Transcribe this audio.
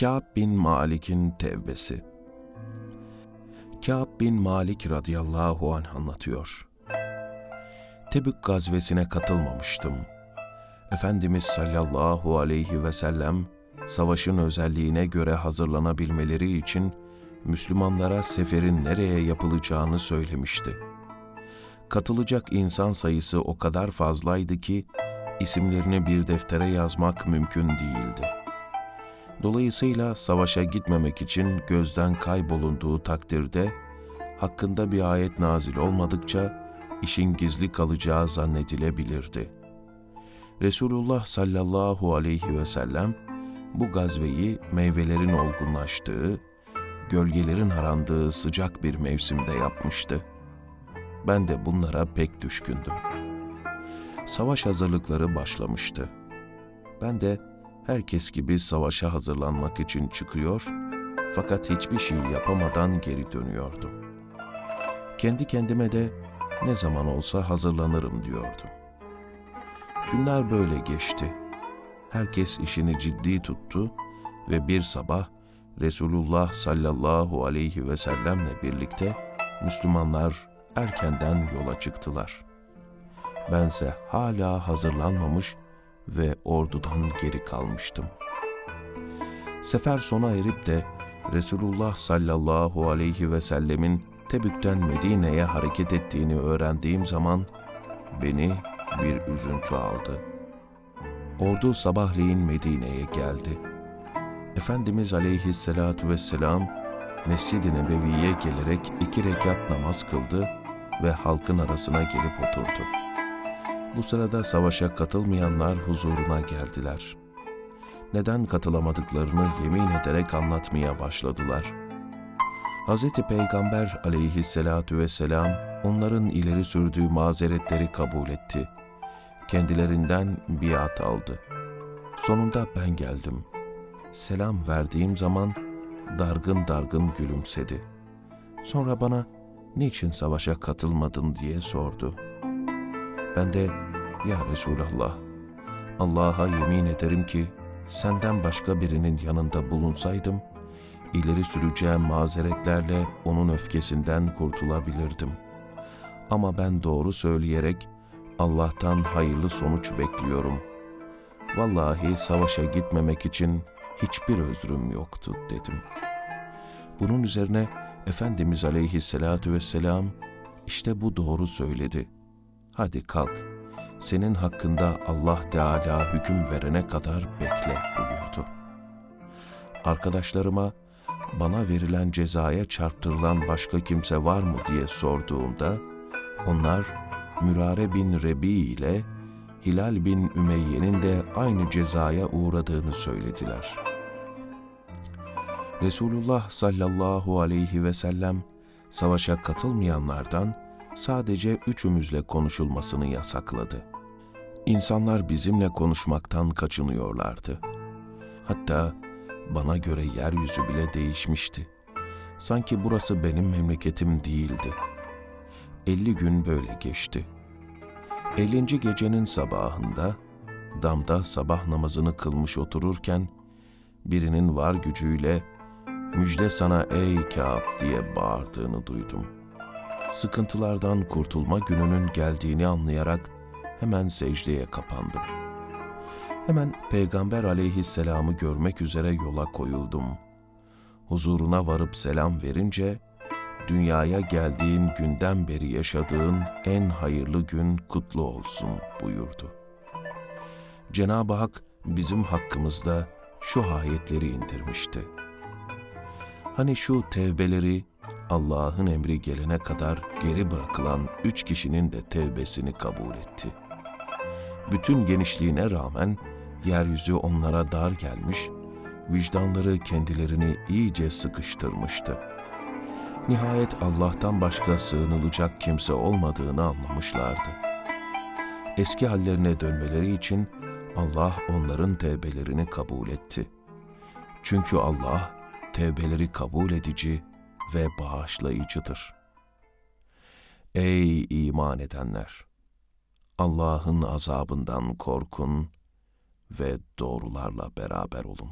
Kâb bin Malik'in tevbesi Kâb bin Malik radıyallahu anh anlatıyor. Tebük gazvesine katılmamıştım. Efendimiz sallallahu aleyhi ve sellem savaşın özelliğine göre hazırlanabilmeleri için Müslümanlara seferin nereye yapılacağını söylemişti. Katılacak insan sayısı o kadar fazlaydı ki isimlerini bir deftere yazmak mümkün değildi. Dolayısıyla savaşa gitmemek için gözden kaybolunduğu takdirde hakkında bir ayet nazil olmadıkça işin gizli kalacağı zannedilebilirdi. Resulullah sallallahu aleyhi ve sellem bu gazveyi meyvelerin olgunlaştığı, gölgelerin arandığı sıcak bir mevsimde yapmıştı. Ben de bunlara pek düşkündüm. Savaş hazırlıkları başlamıştı. Ben de herkes gibi savaşa hazırlanmak için çıkıyor fakat hiçbir şey yapamadan geri dönüyordum. Kendi kendime de ne zaman olsa hazırlanırım diyordum. Günler böyle geçti. Herkes işini ciddi tuttu ve bir sabah Resulullah sallallahu aleyhi ve sellemle birlikte Müslümanlar erkenden yola çıktılar. Bense hala hazırlanmamış ve ordudan geri kalmıştım. Sefer sona erip de Resulullah sallallahu aleyhi ve sellemin Tebük'ten Medine'ye hareket ettiğini öğrendiğim zaman beni bir üzüntü aldı. Ordu sabahleyin Medine'ye geldi. Efendimiz aleyhissalatu vesselam Mescid-i Nebevi'ye gelerek iki rekat namaz kıldı ve halkın arasına gelip oturdu. Bu sırada savaşa katılmayanlar huzuruna geldiler. Neden katılamadıklarını yemin ederek anlatmaya başladılar. Hz. Peygamber aleyhissalatu vesselam onların ileri sürdüğü mazeretleri kabul etti. Kendilerinden biat aldı. Sonunda ben geldim. Selam verdiğim zaman dargın dargın gülümsedi. Sonra bana niçin savaşa katılmadın diye sordu. Ben de ya Resulallah Allah'a yemin ederim ki senden başka birinin yanında bulunsaydım ileri süreceğim mazeretlerle onun öfkesinden kurtulabilirdim. Ama ben doğru söyleyerek Allah'tan hayırlı sonuç bekliyorum. Vallahi savaşa gitmemek için hiçbir özrüm yoktu dedim. Bunun üzerine Efendimiz aleyhissalatu vesselam işte bu doğru söyledi. Hadi kalk, senin hakkında Allah Teala hüküm verene kadar bekle buyurdu. Arkadaşlarıma bana verilen cezaya çarptırılan başka kimse var mı diye sorduğumda onlar Mürare bin Rebi ile Hilal bin Ümeyye'nin de aynı cezaya uğradığını söylediler. Resulullah sallallahu aleyhi ve sellem savaşa katılmayanlardan sadece üçümüzle konuşulmasını yasakladı. İnsanlar bizimle konuşmaktan kaçınıyorlardı. Hatta bana göre yeryüzü bile değişmişti. Sanki burası benim memleketim değildi. Elli gün böyle geçti. Ellinci gecenin sabahında, damda sabah namazını kılmış otururken, birinin var gücüyle, müjde sana ey Kâb diye bağırdığını duydum. Sıkıntılardan kurtulma gününün geldiğini anlayarak hemen secdeye kapandım. Hemen Peygamber aleyhisselamı görmek üzere yola koyuldum. Huzuruna varıp selam verince, dünyaya geldiğin günden beri yaşadığın en hayırlı gün kutlu olsun buyurdu. Cenab-ı Hak bizim hakkımızda şu ayetleri indirmişti. Hani şu tevbeleri Allah'ın emri gelene kadar geri bırakılan üç kişinin de tevbesini kabul etti. Bütün genişliğine rağmen yeryüzü onlara dar gelmiş, vicdanları kendilerini iyice sıkıştırmıştı. Nihayet Allah'tan başka sığınılacak kimse olmadığını anlamışlardı. Eski hallerine dönmeleri için Allah onların tevbelerini kabul etti. Çünkü Allah tevbeleri kabul edici ve bağışlayıcıdır. Ey iman edenler! Allah'ın azabından korkun ve doğrularla beraber olun.